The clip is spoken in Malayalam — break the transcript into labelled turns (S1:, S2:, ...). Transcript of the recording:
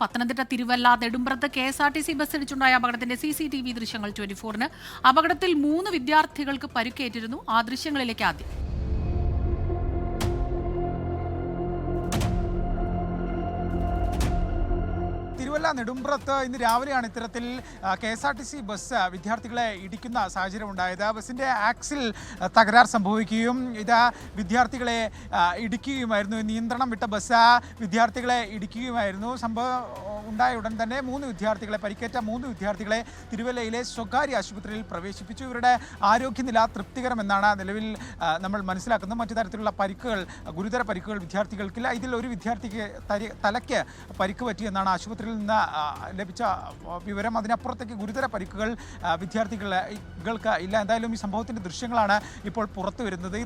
S1: Pathanamthitta Thiruvalla Nedumprath K S R T C bus ഇടിച്ചുണ്ടായ അപകടത്തിന്റെ സി സി ടി വി ദൃശ്യങ്ങൾ ട്വന്റി ഫോറിന്. അപകടത്തിൽ മൂന്ന് വിദ്യാർത്ഥികൾക്ക് പരുക്കേറ്റിരുന്നു. ആ ദൃശ്യങ്ങളിലേക്ക് ആദ്യം.
S2: തിരുവല്ല നെടുമ്പ്രത്ത് ഇന്ന് രാവിലെയാണ് ഇത്തരത്തിൽ K S R T C bus വിദ്യാർത്ഥികളെ ഇടിക്കുന്ന സാഹചര്യം ഉണ്ടായത് ബസ്സിന്റെ ആക്സിൽ തകരാർ സംഭവിക്കുകയും ഇത് വിദ്യാർത്ഥികളെ ഇടിക്കുകയുമായിരുന്നു. നിയന്ത്രണം വിട്ട ബസ് വിദ്യാർത്ഥികളെ ഇടിക്കുകയുമായിരുന്നു. സംഭവം ഉണ്ടായ ഉടൻ തന്നെ മൂന്ന് വിദ്യാർത്ഥികളെ പരിക്കേറ്റ മൂന്ന് വിദ്യാർത്ഥികളെ തിരുവല്ലയിലെ സ്വകാര്യ ആശുപത്രിയിൽ പ്രവേശിപ്പിച്ചു. ഇവരുടെ ആരോഗ്യനില തൃപ്തികരമെന്നാണ് നിലവിൽ നമ്മൾ മനസ്സിലാക്കുന്നത്. മറ്റു തരത്തിലുള്ള പരിക്കുകൾ ഗുരുതര പരിക്കുകൾ വിദ്യാർത്ഥികൾക്കില്ല. ഇതിൽ ഒരു വിദ്യാർത്ഥിക്ക് തലയ്ക്ക് പരിക്ക് പറ്റിയെന്നാണ് ആശുപത്രിയിൽ നിന്ന് ലഭിച്ച വിവരം. അതിനപ്പുറത്തേക്ക് ഗുരുതര പരിക്കുകൾ വിദ്യാർത്ഥികൾക്ക് ഇല്ല. എന്തായാലും ഈ സംഭവത്തിന്റെ ദൃശ്യങ്ങളാണ് ഇപ്പോൾ പുറത്തു വരുന്നത്